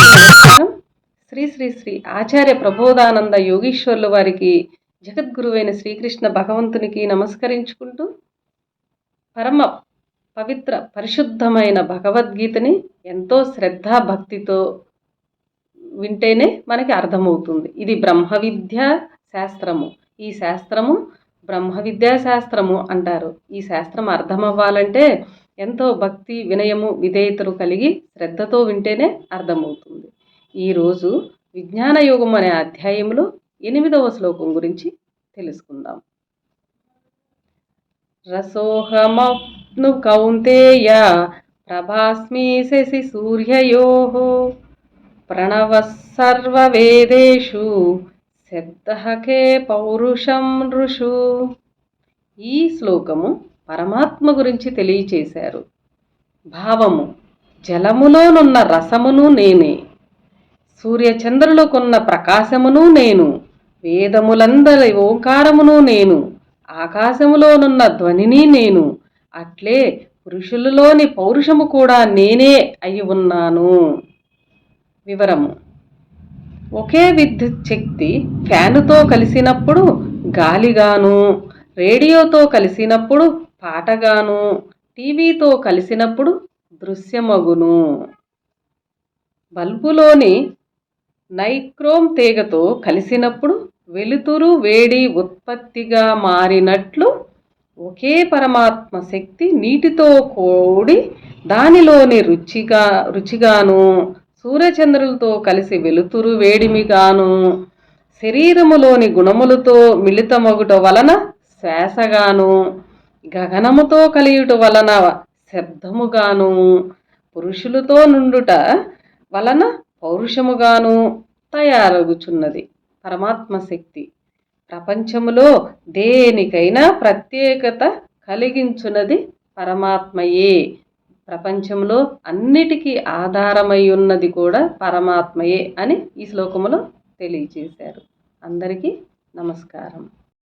నమస్కారం. శ్రీ శ్రీశ్రీ ఆచార్య ప్రబోధానంద యోగీశ్వర్ల వారికి జగద్గురువైన శ్రీకృష్ణ భగవంతునికి నమస్కరించుకుంటూ పరమ పవిత్ర పరిశుద్ధమైన భగవద్గీతని ఎంతో శ్రద్ధా భక్తితో వింటేనే మనకి అర్థమవుతుంది. ఇది బ్రహ్మ విద్యా శాస్త్రము. ఈ శాస్త్రము బ్రహ్మ విద్యా శాస్త్రము అంటారు. ఈ శాస్త్రం అర్థమవ్వాలంటే ఎంతో భక్తి వినయము విధేయతలు కలిగి శ్రద్ధతో వింటేనే అర్థమవుతుంది. ఈరోజు విజ్ఞాన యోగం అనే అధ్యాయంలో ఎనిమిదవ శ్లోకం గురించి తెలుసుకుందాం. రసోహమప్ను కౌంతేయ ప్రభాస్మి శశి సూర్యయో ప్రణవ సర్వవేదేషు శబ్దహకే పౌరుషం ఋషు. ఈ శ్లోకము పరమాత్మ గురించి తెలియచేశారు. భావము జలములోనున్న రసమును నేనే. సూర్యచంద్రులకున్న ప్రకాశమును నేను. వేదములందరి ఓంకారమును నేను. ఆకాశములోనున్న ధ్వనిని నేను. అట్లే పురుషులలోని పౌరుషము కూడా నేనే అయి ఉన్నాను. వివరము. ఒకే విద్యుత్ శక్తి ఫ్యానుతో కలిసినప్పుడు గాలిగాను రేడియోతో కలిసినప్పుడు పాటగాను టీవీతో కలిసినప్పుడు దృశ్యమగును. బల్బులోని నైక్రోమ్ తీగతో కలిసినప్పుడు వెలుతురు వేడి ఉత్పత్తిగా మారినట్లు ఒకే పరమాత్మ శక్తి నీటితో కూడి దానిలోని రుచిగా రుచిగాను సూర్యచంద్రులతో కలిసి వెలుతురు వేడిమిగాను శరీరములోని గుణములతో మిళితమగుట వలన శ్వాసగాను గగనముతో కలియుట వలన శబ్దముగాను పురుషులతో నుండుట వలన పౌరుషముగాను తయారగుచున్నది. పరమాత్మ శక్తి. ప్రపంచములో దేనికైనా ప్రత్యేకత కలిగించున్నది పరమాత్మయే. ప్రపంచంలో అన్నిటికీ ఆధారమై ఉన్నది కూడా పరమాత్మయే అని ఈ శ్లోకములో తెలియచేశారు అందరికీ నమస్కారం.